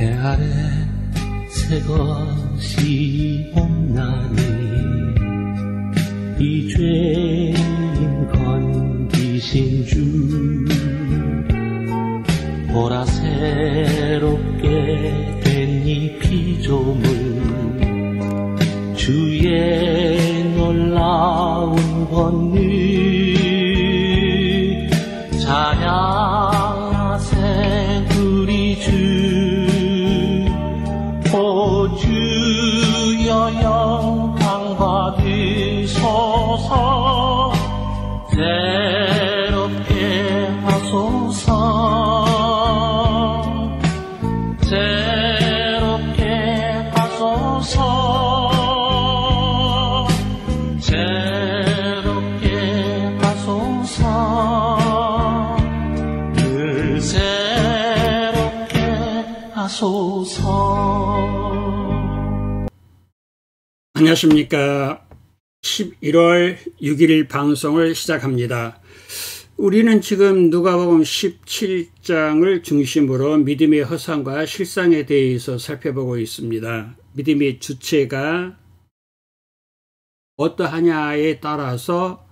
해 아래 새 것이 없나니 이 죄인 건기신 주 보라 새롭게 된 이 피조물 주의 놀라운 권능 하소서 안녕하십니까. 11월 6일 방송을 시작합니다. 우리는 지금 누가복음 17장을 중심으로 믿음의 허상과 실상에 대해서 살펴보고 있습니다. 믿음의 주체가 어떠하냐에 따라서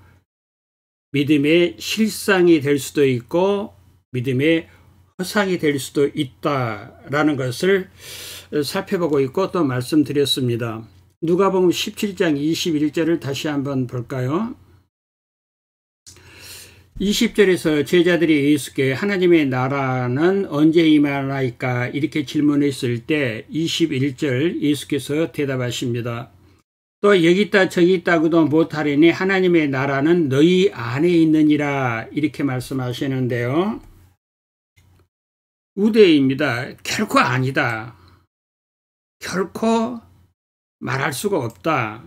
믿음의 실상이 될 수도 있고 믿음의 허상이 될 수도 있다라는 것을 살펴보고 있고 또 말씀드렸습니다. 누가복음 17장 21절을 다시 한번 볼까요? 20절에서 제자들이 예수께 하나님의 나라는 언제 임하나이까 이렇게 질문했을 때 21절 예수께서 대답하십니다. 또 여기 있다 저기 있다고도 못하리니 하나님의 나라는 너희 안에 있느니라 이렇게 말씀하시는데요. 우대입니다. 결코 아니다. 결코 말할 수가 없다.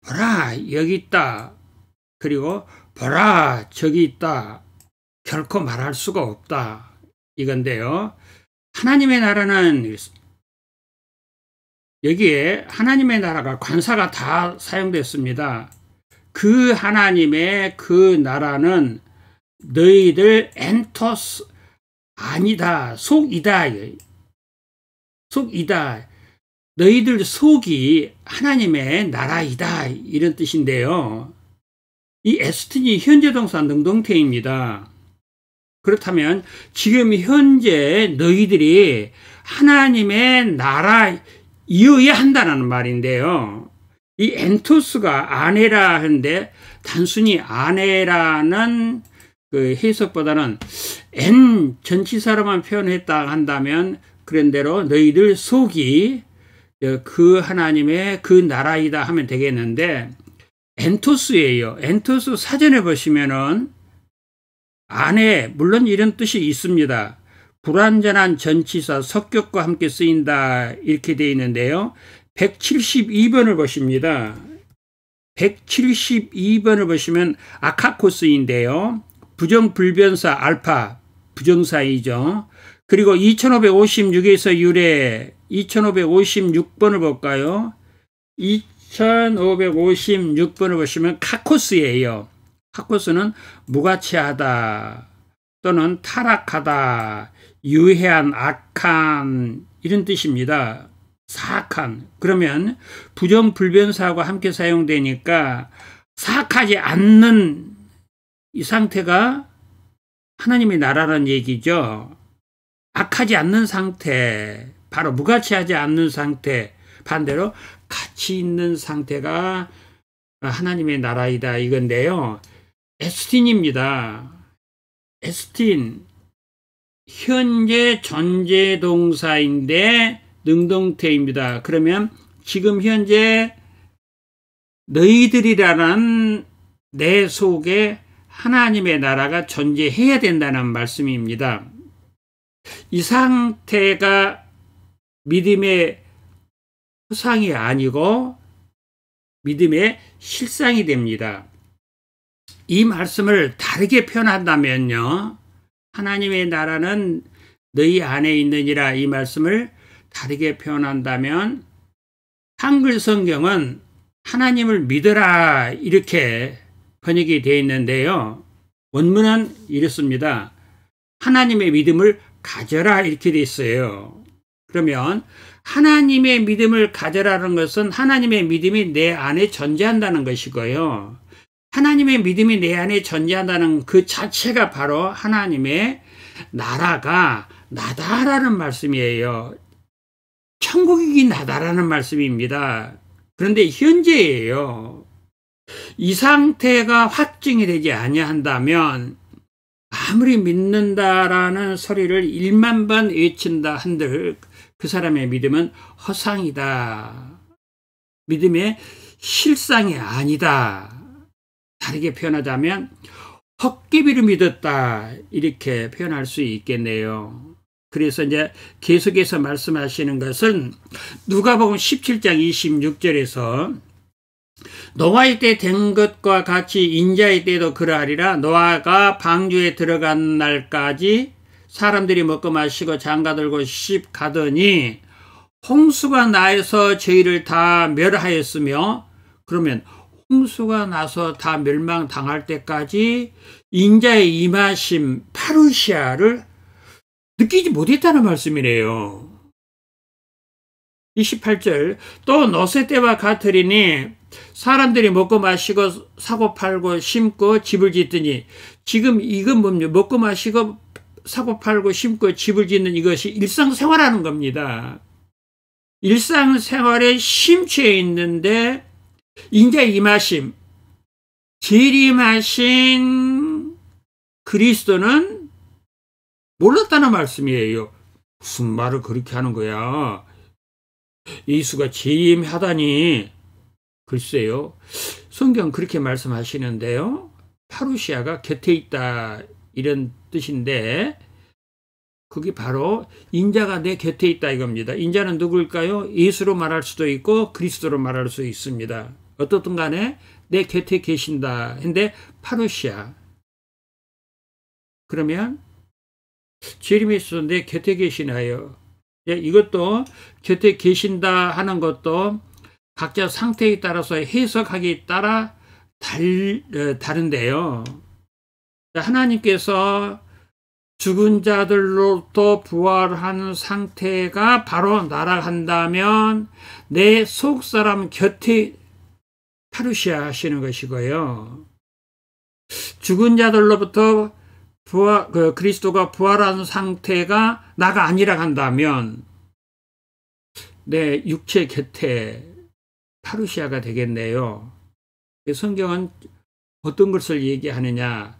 보라, 여기 있다. 그리고 보라, 저기 있다. 결코 말할 수가 없다. 이건데요. 하나님의 나라는 여기에 하나님의 나라가 관사가 다 사용됐습니다. 그 하나님의 그 나라는 너희들 엔토스 아니다, 속이다. 속이다. 너희들 속이 하나님의 나라이다. 이런 뜻인데요. 이 에스틴이 현재 동사 능동태입니다. 그렇다면 지금 현재 너희들이 하나님의 나라이어야 한다는 말인데요. 이 엔토스가 아내라 하는데 단순히 아내라는 그 해석보다는 엔 전치사로만 표현했다 한다면 그런 대로 너희들 속이 그 하나님의 그 나라이다 하면 되겠는데 엔토스예요. 엔토스 사전에 보시면은 안에 물론 이런 뜻이 있습니다. 불완전한 전치사 석격과 함께 쓰인다 이렇게 되어 있는데요. 172번을 보십니다. 172번을 보시면 아카코스인데요. 부정불변사 알파 부정사이죠. 그리고 2556에서 유래 2556번을 볼까요? 2556번을 보시면 카코스예요. 카코스는 무가치하다 또는 타락하다, 유해한, 악한 이런 뜻입니다. 사악한. 그러면 부정불변사하고 함께 사용되니까 사악하지 않는 이 상태가 하나님의 나라라는 얘기죠. 악하지 않는 상태, 바로 무가치하지 않는 상태, 반대로 가치 있는 상태가 하나님의 나라이다 이건데요. 에스틴입니다. 에스틴. 현재 전제 동사인데 능동태입니다. 그러면 지금 현재 너희들이라는 내 속에 하나님의 나라가 존재해야 된다는 말씀입니다. 이 상태가 믿음의 허상이 아니고 믿음의 실상이 됩니다. 이 말씀을 다르게 표현한다면요. 하나님의 나라는 너희 안에 있느니라 이 말씀을 다르게 표현한다면 한글 성경은 하나님을 믿어라 이렇게 번역이 되어 있는데요. 원문은 이렇습니다. 하나님의 믿음을 가져라 이렇게 돼 있어요. 그러면 하나님의 믿음을 가져라는 것은 하나님의 믿음이 내 안에 존재한다는 것이고요. 하나님의 믿음이 내 안에 존재한다는 그 자체가 바로 하나님의 나라가 나다라는 말씀이에요. 천국이 나다라는 말씀입니다. 그런데 현재예요. 이 상태가 확증이 되지 아니한다면 아무리 믿는다라는 소리를 1만 번 외친다 한들 그 사람의 믿음은 허상이다. 믿음의 실상이 아니다. 다르게 표현하자면 헛개비를 믿었다. 이렇게 표현할 수 있겠네요. 그래서 이제 계속해서 말씀하시는 것은 누가복음 17장 26절에서 노아의 때 된 것과 같이 인자의 때도 그러하리라 노아가 방주에 들어간 날까지 사람들이 먹고 마시고 장가들고 십 가더니 홍수가 나서 저희를 다 멸하였으며 그러면 홍수가 나서 다 멸망당할 때까지 인자의 임하심 파루시아를 느끼지 못했다는 말씀이래요. 28절 또 노세 때와 같으리니 사람들이 먹고 마시고 사고 팔고 심고 집을 짓더니 지금 이건 뭡니까? 먹고 마시고 사고 팔고 심고 집을 짓는 이것이 일상생활하는 겁니다. 일상생활에 심취해 있는데 인제 임하심 재림하신 그리스도는 몰랐다는 말씀이에요. 무슨 말을 그렇게 하는 거야? 예수가 재임하다니 글쎄요. 성경 그렇게 말씀하시는데요. 파루시아가 곁에 있다 이런 뜻인데 그게 바로 인자가 내 곁에 있다 이겁니다. 인자는 누구일까요? 예수로 말할 수도 있고 그리스도로 말할 수 있습니다. 어떻든 간에 내 곁에 계신다. 근데 파루시아 그러면 제리미스 내 곁에 계시나요? 예, 이것도 곁에 계신다 하는 것도 각자 상태에 따라서 해석하기에 따라 달, 어, 다른데요. 하나님께서 죽은 자들로부터 부활한 상태가 바로 날아간다면 내 속사람 곁에 파루시아 하시는 것이고요. 죽은 자들로부터 부활, 그 그리스도가 부활한 상태가 나가 아니라 한다면 내 육체 곁에 파루시아가 되겠네요. 성경은 어떤 것을 얘기하느냐?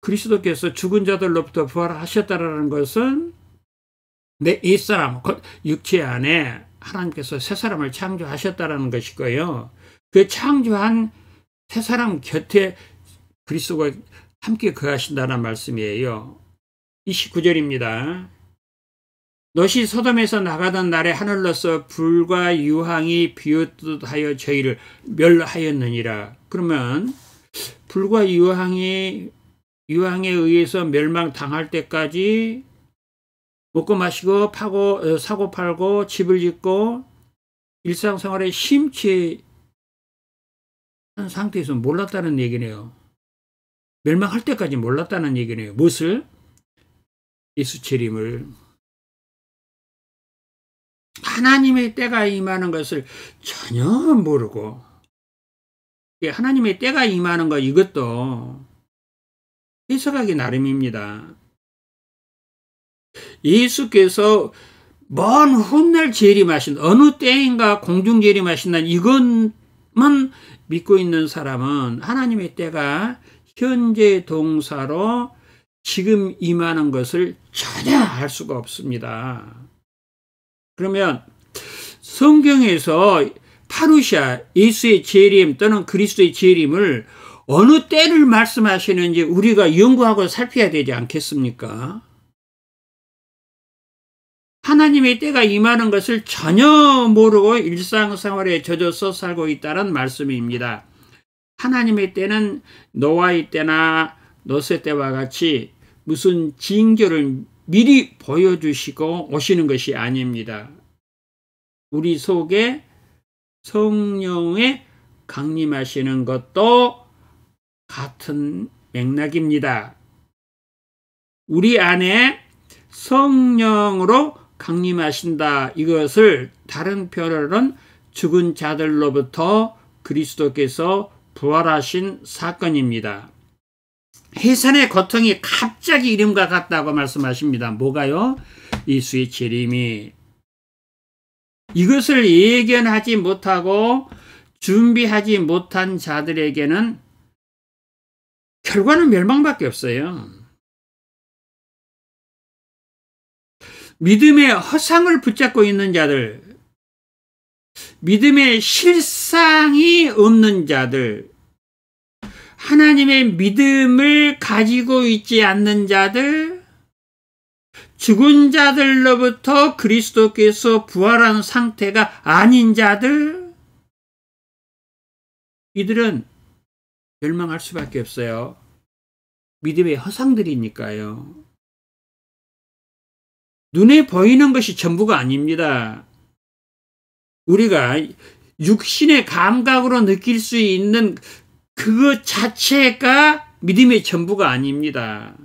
그리스도께서 죽은 자들로부터 부활하셨다라는 것은 내 옛사람, 육체 안에 하나님께서 새 사람을 창조하셨다라는 것이고요. 그 창조한 새 사람 곁에 그리스도가 함께 거하신다는 말씀이에요. 29절입니다. 너시 소돔에서 나가던 날에 하늘로서 불과 유황이 비웃듯 하여 저희를 멸하였느니라. 그러면 불과 유황이 유황에 의해서 멸망당할 때까지 먹고 마시고 파고 어, 사고 팔고 집을 짓고 일상생활에 심취한 상태에서 몰랐다는 얘기네요. 멸망할 때까지 몰랐다는 얘기네요. 무엇을? 재림을 하나님의 때가 임하는 것을 전혀 모르고 하나님의 때가 임하는 것 이것도 해석하기 나름입니다. 예수께서 먼 훗날 재림하신 어느 때인가 공중 재림하신다는 이것만 믿고 있는 사람은 하나님의 때가 현재 동사로 지금 임하는 것을 전혀 알 수가 없습니다. 그러면 성경에서 파루샤, 예수의 재림 또는 그리스도의 재림을 어느 때를 말씀하시는지 우리가 연구하고 살펴야 되지 않겠습니까? 하나님의 때가 임하는 것을 전혀 모르고 일상생활에 젖어서 살고 있다는 말씀입니다. 하나님의 때는 노아의 때나 노세 때와 같이 무슨 징조를 미리 보여주시고 오시는 것이 아닙니다. 우리 속에 성령의 강림하시는 것도 같은 맥락입니다. 우리 안에 성령으로 강림하신다. 이것을 다른 표현으로는 죽은 자들로부터 그리스도께서 부활하신 사건입니다. 해산의 고통이 갑자기 이름과 같다고 말씀하십니다. 뭐가요? 이수의 재림이 이것을 예견하지 못하고 준비하지 못한 자들에게는 결과는 멸망밖에 없어요. 믿음의 허상을 붙잡고 있는 자들, 믿음의 실상이 없는 자들, 하나님의 믿음을 가지고 있지 않는 자들, 죽은 자들로부터 그리스도께서 부활한 상태가 아닌 자들, 이들은 멸망할 수밖에 없어요. 믿음의 허상들이니까요. 눈에 보이는 것이 전부가 아닙니다. 우리가 육신의 감각으로 느낄 수 있는 그것 자체가 믿음의 전부가 아닙니다.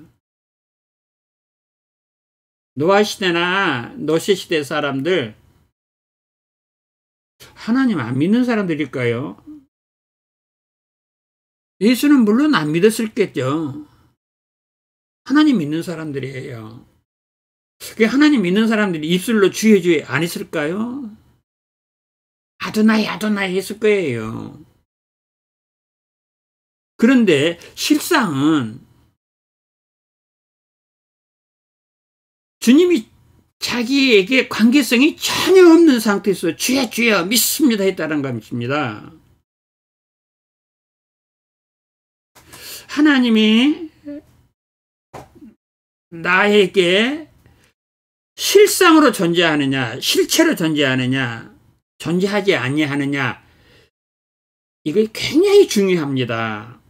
노아 시대나 노세 시대 사람들 하나님 안 믿는 사람들일까요? 예수는 물론 안 믿었을겠죠. 하나님 믿는 사람들이에요. 하나님 믿는 사람들이 입술로 주여 주여 안 했을까요? 아도나이 아도나이 했을 거예요. 그런데 실상은 주님이 자기에게 관계성이 전혀 없는 상태에서 주여 주여 믿습니다 했다는 것입니다. 하나님이 나에게 실상으로 존재하느냐, 실체로 존재하느냐, 존재하지 아니하느냐, 이거 굉장히 중요합니다.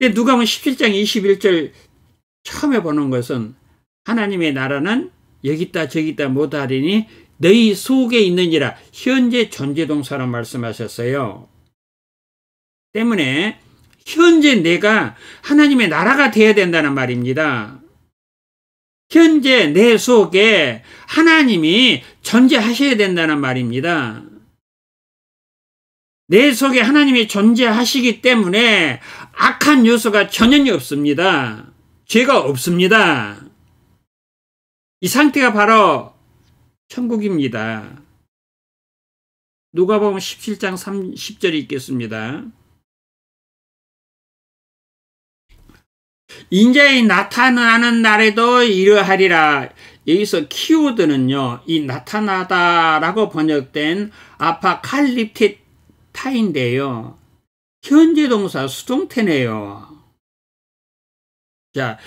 누가복음 17장 21절 처음에 보는 것은 하나님의 나라는 여기다 저기다 못하리니 너희 속에 있느니라 현재 존재동사로 말씀하셨어요. 때문에 현재 내가 하나님의 나라가 되어야 된다는 말입니다. 현재 내 속에 하나님이 존재하셔야 된다는 말입니다. 내 속에 하나님이 존재하시기 때문에 악한 요소가 전혀 없습니다. 죄가 없습니다. 이 상태가 바로 천국입니다. 누가복음 17장 30절이 있겠습니다. 인자의 나타나는 날에도 이러하리라. 여기서 키워드는요, 이 나타나다라고 번역된 아파칼립테타인데요. 현재 동사 수동태네요. 자,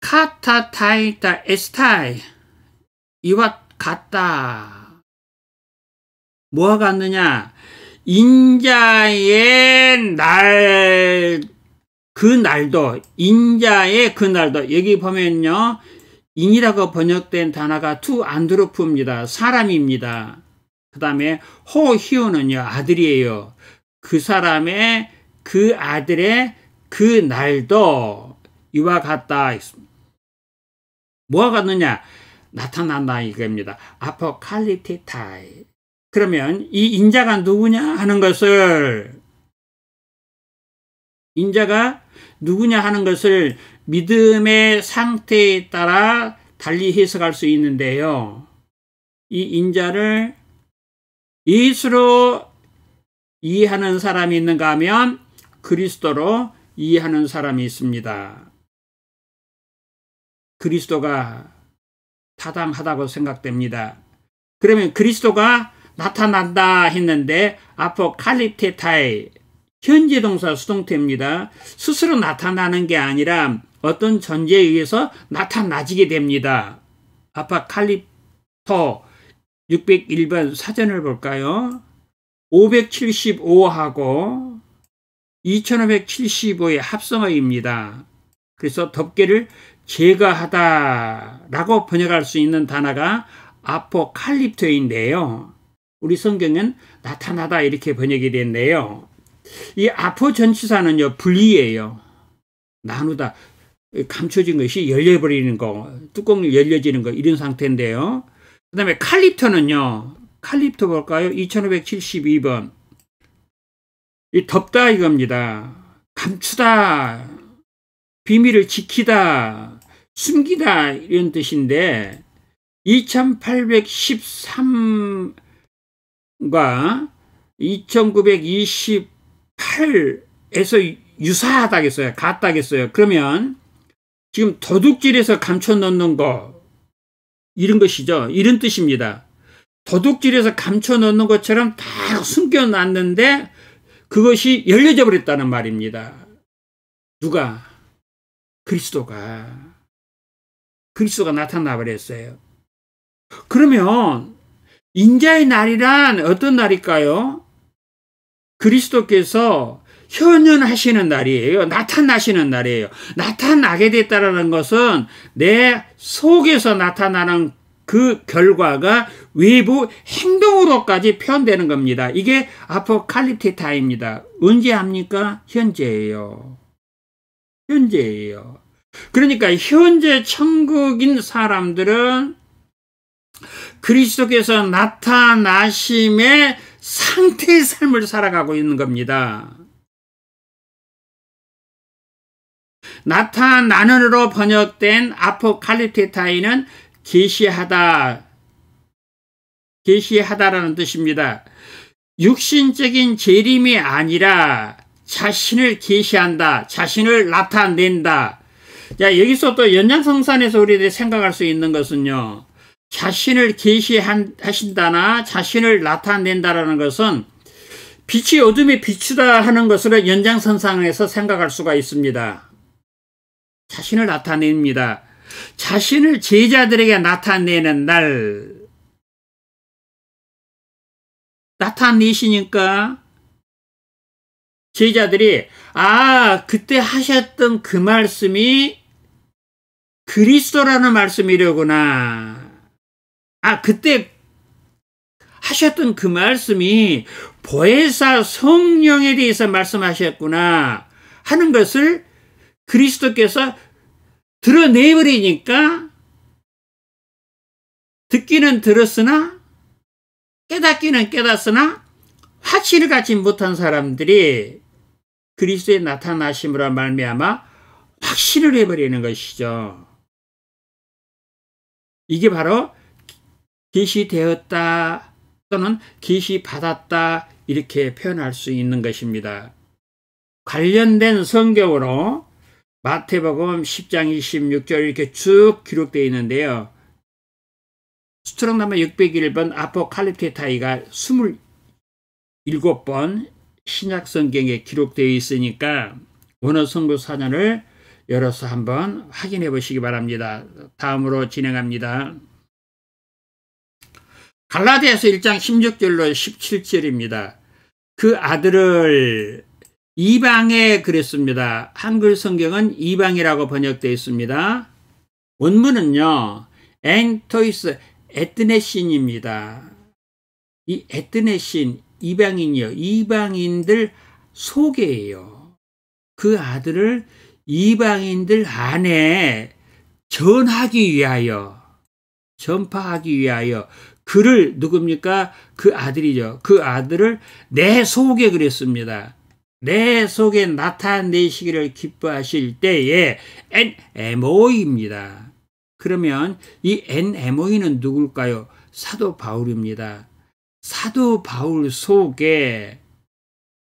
카타타이타 에스타이. 이와 같다. 뭐가 같느냐? 인자의 날, 그 날도 인자의 그 날도 여기 보면요 인이라고 번역된 단어가 투 안드로프입니다. 사람입니다. 그 다음에 호히오는요 아들이에요. 그 사람의 그 아들의 그 날도 이와 같다. 뭐가 같느냐? 나타난다 이겁니다. 아포칼리티타이. 그러면 이 인자가 누구냐 하는 것을 인자가 누구냐 하는 것을 믿음의 상태에 따라 달리 해석할 수 있는데요. 이 인자를 예수로 이해하는 사람이 있는가 하면 그리스도로 이해하는 사람이 있습니다. 그리스도가 타당하다고 생각됩니다. 그러면 그리스도가 나타난다 했는데 아포칼립테타이 현재 동사 수동태입니다. 스스로 나타나는 게 아니라 어떤 전제에 의해서 나타나지게 됩니다. 아파칼립토 601번 사전을 볼까요? 575하고 2575의 합성어입니다. 그래서 덮개를 제거하다 라고 번역할 수 있는 단어가 아포칼립토인데요. 우리 성경은 나타나다 이렇게 번역이 됐네요. 이 아포 전치사는요, 분리예요. 나누다. 감춰진 것이 열려버리는 거, 뚜껑이 열려지는 거 이런 상태인데요. 그 다음에 칼립터는요. 칼립터 볼까요? 2572번. 이 덮다 이겁니다. 감추다, 비밀을 지키다, 숨기다 이런 뜻인데 2813과 2928에서 유사하다겠어요. 같다겠어요. 그러면 지금 도둑질에서 감춰 놓는 거 이런 것이죠. 이런 뜻입니다. 도둑질에서 감춰 놓는 것처럼 다 숨겨 놨는데 그것이 열려져 버렸다는 말입니다. 누가? 그리스도가. 그리스도가 나타나 버렸어요. 그러면 인자의 날이란 어떤 날일까요? 그리스도께서 현현하시는 날이에요. 나타나시는 날이에요. 나타나게 됐다는 것은 내 속에서 나타나는 그 결과가 외부 행동으로까지 표현되는 겁니다. 이게 아포칼립티타입니다. 언제 합니까? 현재예요. 현재예요. 그러니까 현재 천국인 사람들은 그리스도께서 나타나심의 상태의 삶을 살아가고 있는 겁니다. 나타나는으로 번역된 아포칼리테타이는 계시하다, 계시하다라는 뜻입니다. 육신적인 재림이 아니라 자신을 계시한다, 자신을 나타낸다. 자, 여기서 또 연장성산에서 우리들이 생각할 수 있는 것은요. 자신을 계시하신다나 자신을 나타낸다라는 것은 빛이 어둠에 비추다 하는 것으로 연장선상에서 생각할 수가 있습니다. 자신을 나타냅니다. 자신을 제자들에게 나타내는 날 나타내시니까 제자들이 아 그때 하셨던 그 말씀이 그리스도라는 말씀이려구나. 아 그때 하셨던 그 말씀이 보혜사 성령에 대해서 말씀하셨구나 하는 것을 그리스도께서 드러내버리니까 듣기는 들었으나 깨닫기는 깨닫으나 확신을 갖지 못한 사람들이 그리스도의 나타나심으로 말미암아 확신을 해버리는 것이죠. 이게 바로 계시되었다 또는 계시받았다 이렇게 표현할 수 있는 것입니다. 관련된 성경으로 마태복음 10장 26절 이렇게 쭉 기록되어 있는데요. 스트롱나무 601번 아포칼립테타이가 27번 신약 성경에 기록되어 있으니까 원어 성부 사전을 열어서 한번 확인해 보시기 바랍니다. 다음으로 진행합니다. 갈라디아서 1장 16절로 17절입니다. 그 아들을 이방에 그랬습니다. 한글 성경은 이방이라고 번역되어 있습니다. 원문은요. 엔토이스 에트네신입니다. 이 에트네신 이방인이요. 이방인들 속에요. 그 아들을 이방인들 안에 전하기 위하여 전파하기 위하여 그를 누굽니까? 그 아들이죠. 그 아들을 내 속에 그랬습니다. 내 속에 나타내시기를 기뻐하실 때에 NMO입니다. 그러면 이 NMO는 누굴까요? 사도 바울입니다. 사도 바울 속에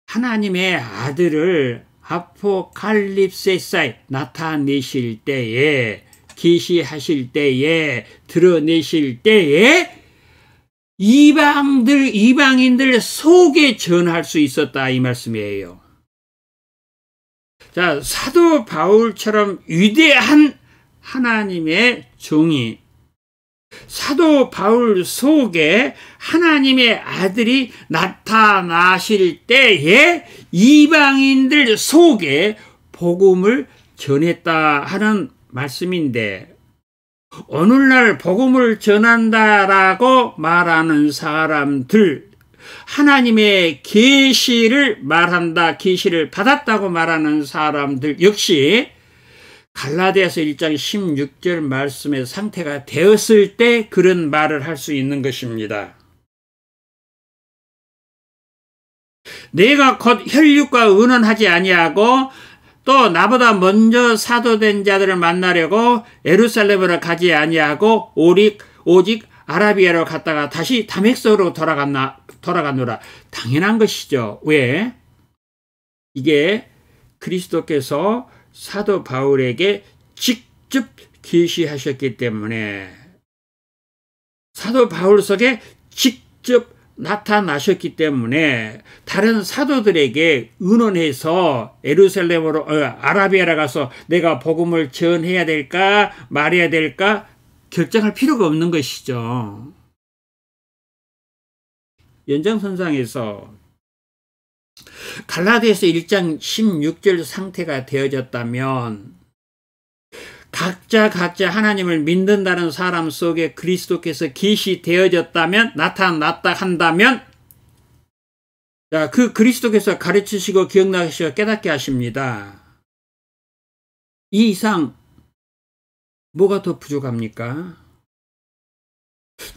하나님의 아들을 아포칼립세사에 나타내실 때에 계시하실 때에 드러내실 때에 이방들 이방인들 속에 전할 수 있었다 이 말씀이에요. 자, 사도 바울처럼 위대한 하나님의 종이 사도 바울 속에 하나님의 아들이 나타나실 때에 이방인들 속에 복음을 전했다 하는 말씀인데 오늘날 복음을 전한다라고 말하는 사람들 하나님의 계시를 말한다 계시를 받았다고 말하는 사람들 역시 갈라디아서 1장 16절 말씀의 상태가 되었을 때 그런 말을 할 수 있는 것입니다. 내가 곧 혈육과 의논하지 아니하고 또 나보다 먼저 사도된 자들을 만나려고 에루살렘으로 가지 아니하고 오직 오직 아라비아로 갔다가 다시 다맥스로 돌아갔나 돌아갔노라. 당연한 것이죠. 왜? 이게 그리스도께서 사도 바울에게 직접 계시하셨기 때문에 사도 바울 속에 직접 나타나셨기 때문에 다른 사도들에게 의논해서 에루살렘으로 어, 아라비아라 가서 내가 복음을 전해야 될까 말해야 될까 결정할 필요가 없는 것이죠. 연장선상에서 갈라디아서 1장 16절 상태가 되어졌다면 각자 각자 하나님을 믿는다는 사람 속에 그리스도께서 계시되어졌다면 나타났다 한다면 자, 그 그리스도께서 가르치시고 기억나시고 깨닫게 하십니다. 이 이상 뭐가 더 부족합니까?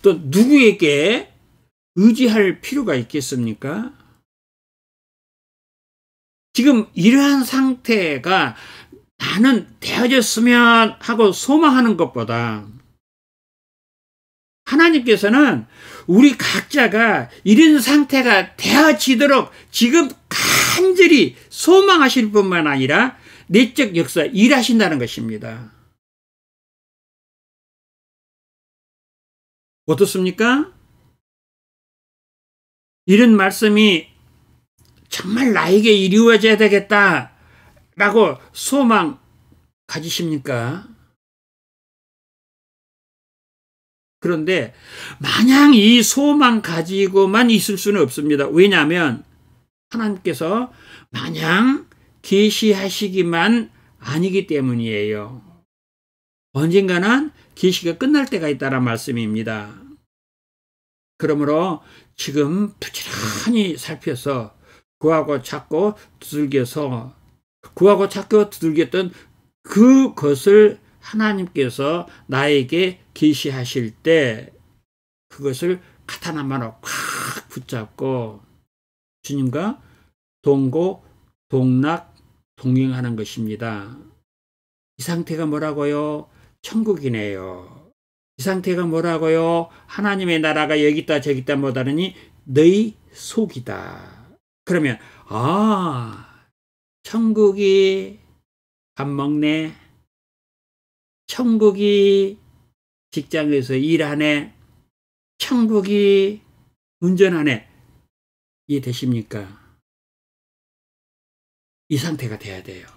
또 누구에게 의지할 필요가 있겠습니까? 지금 이러한 상태가 나는 되어졌으면 하고 소망하는 것보다 하나님께서는 우리 각자가 이런 상태가 되어지도록 지금 간절히 소망하실 뿐만 아니라 내적 역사 일하신다는 것입니다. 어떻습니까? 이런 말씀이 정말 나에게 이루어져야 되겠다 라고 소망 가지십니까? 그런데 마냥 이 소망 가지고만 있을 수는 없습니다. 왜냐하면 하나님께서 마냥 계시하시기만 아니기 때문이에요. 언젠가는 계시가 끝날 때가 있다는 말씀입니다. 그러므로 지금 부지런히 살펴서 구하고 찾고 두들겨서 구하고 찾고 두들겼던 그것을 하나님께서 나에게 계시하실 때 그것을 카타나마로 콱 붙잡고 주님과 동고 동락 동행하는 것입니다. 이 상태가 뭐라고요? 천국이네요. 이 상태가 뭐라고요? 하나님의 나라가 여기 있다 저기 있다 못하느니 너희 속이다. 그러면 아 천국이 밥 먹네. 천국이 직장에서 일하네. 천국이 운전하네. 이해되십니까? 이 상태가 돼야 돼요.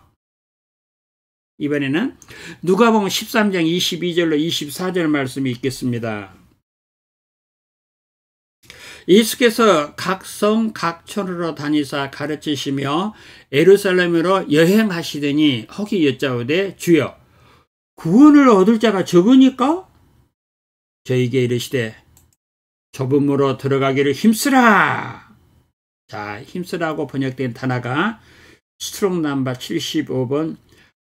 이번에는 누가복음 13장 22절로 24절 말씀이 있겠습니다. 예수께서 각성 각촌으로 다니사 가르치시며 에루살렘으로 여행하시더니 허기 여짜오되 주여 구원을 얻을 자가 적으니까 저에게 이르시되 좁음으로 들어가기를 힘쓰라. 자, 힘쓰라고 번역된 단어가 스트롱 남바 75번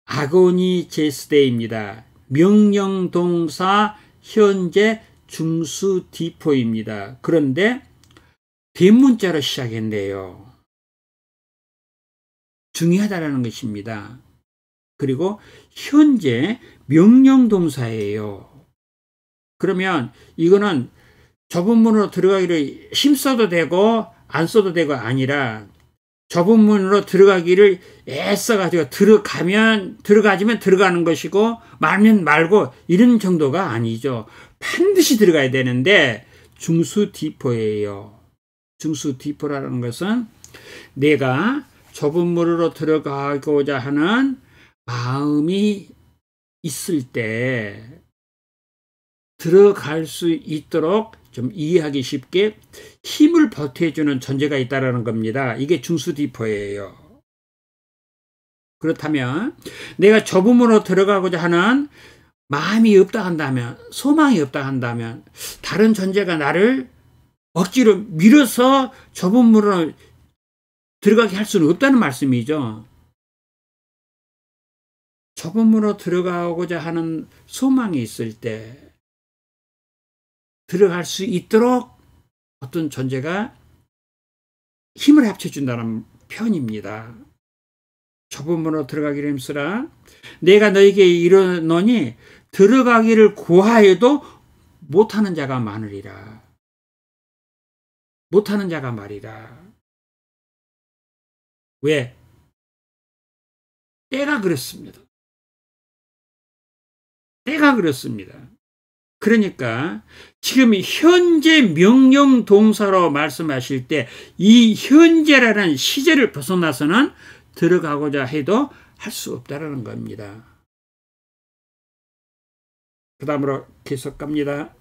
아고니 제스데입니다. 명령 동사 현재 중수 디포입니다. 그런데 대문자로 시작했네요. 중요하다라는 것입니다. 그리고 현재 명령 동사예요. 그러면 이거는 좁은 문으로 들어가기를 힘써도 되고 안 써도 되고 아니라 좁은 문으로 들어가기를 애써가지고 들어가면 들어가지면 들어가는 것이고 말면 말고 이런 정도가 아니죠. 반드시 들어가야 되는데 중수 디포예요. 중수 디포라는 것은 내가 좁은 문으로 들어가고자 하는 마음이 있을 때 들어갈 수 있도록 좀 이해하기 쉽게 힘을 보태주는 존재가 있다는 겁니다. 이게 중수디포예요. 그렇다면 내가 좁음으로 들어가고자 하는 마음이 없다 한다면 소망이 없다 한다면 다른 존재가 나를 억지로 밀어서 좁은 문으로 들어가게 할 수는 없다는 말씀이죠. 좁은 문으로 들어가고자 하는 소망이 있을 때 들어갈 수 있도록 어떤 존재가 힘을 합쳐준다는 편입니다. 좁은 문으로 들어가기를 힘쓰라. 내가 너에게 이르노니 들어가기를 구하여도 못하는 자가 많으리라. 못하는 자가 말이라. 왜? 때가 그렇습니다. 때가 그렇습니다. 그러니까 지금 현재 명령 동사로 말씀하실 때 이 현재라는 시제를 벗어나서는 들어가고자 해도 할 수 없다라는 겁니다. 그 다음으로 계속 갑니다.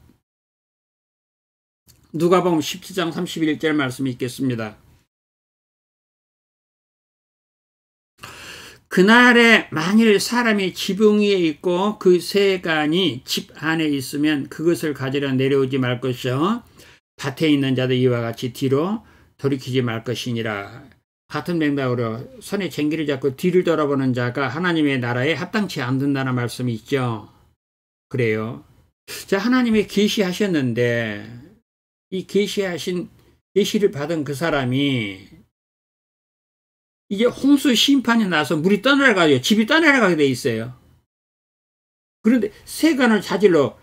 누가복음 17장 31절 말씀이 있겠습니다. 그날에 만일 사람이 지붕 위에 있고 그 세간이 집 안에 있으면 그것을 가지러 내려오지 말 것이요 밭에 있는 자도 이와 같이 뒤로 돌이키지 말 것이니라 같은 맥락으로 손에 쟁기를 잡고 뒤를 돌아보는 자가 하나님의 나라에 합당치 않는다는 말씀이 있죠. 그래요. 자 하나님이 계시하셨는데 이 계시하신 계시를 받은 그 사람이 이제 홍수 심판이 나서 물이 떠내려가요. 집이 떠내려가게 돼 있어요. 그런데 세간을 자질러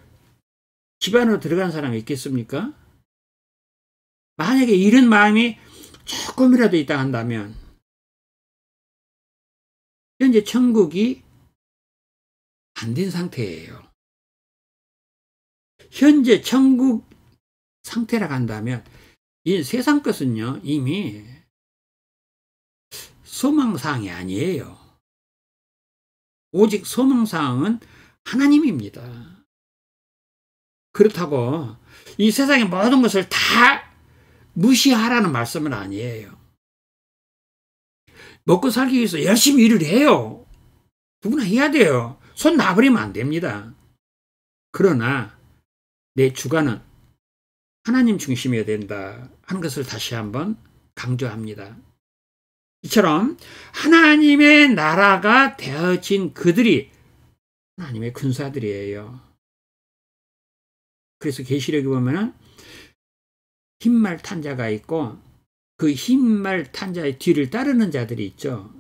집 안으로 들어간 사람이 있겠습니까? 만약에 이런 마음이 조금이라도 있다 한다면 현재 천국이 안 된 상태예요. 현재 천국 상태라 간다면 이 세상 것은요 이미 소망사항이 아니에요. 오직 소망사항은 하나님입니다. 그렇다고 이 세상의 모든 것을 다 무시하라는 말씀은 아니에요. 먹고 살기 위해서 열심히 일을 해요. 누구나 해야 돼요. 손 놔버리면 안 됩니다. 그러나 내 주관은 하나님 중심이어야 된다 하는 것을 다시 한번 강조합니다. 이처럼 하나님의 나라가 되어진 그들이 하나님의 군사들이에요. 그래서 계시록에 보면은 흰말 탄 자가 있고 그 흰말 탄 자의 뒤를 따르는 자들이 있죠.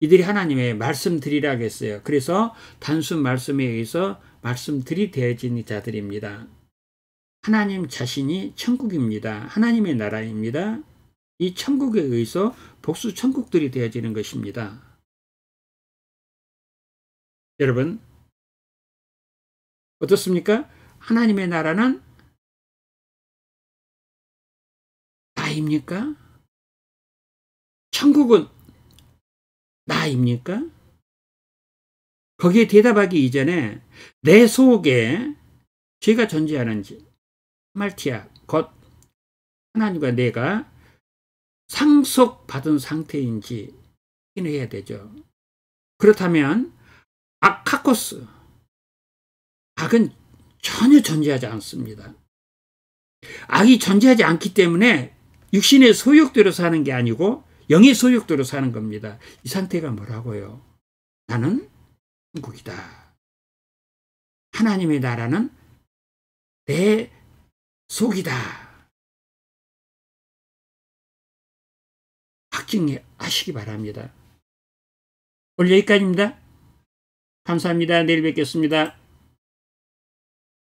이들이 하나님의 말씀들이라 했어요. 그래서 단순 말씀에 의해서 말씀 들이 되어진 자들입니다. 하나님 자신이 천국입니다. 하나님의 나라입니다. 이 천국에 의해서 복수 천국들이 되어지는 것입니다. 여러분, 어떻습니까? 하나님의 나라는 나입니까? 천국은 나입니까? 거기에 대답하기 이전에 내 속에 죄가 존재하는지 말티아 곧 하나님과 내가 상속받은 상태인지 확인해야 되죠. 그렇다면 아카코스 악은 전혀 존재하지 않습니다. 악이 존재하지 않기 때문에 육신의 소욕대로 사는 게 아니고 영의 소욕대로 사는 겁니다. 이 상태가 뭐라고요? 나는 천국이다. 하나님의 나라는 내 속이다. 확증하시기 바랍니다. 오늘 여기까지입니다. 감사합니다. 내일 뵙겠습니다.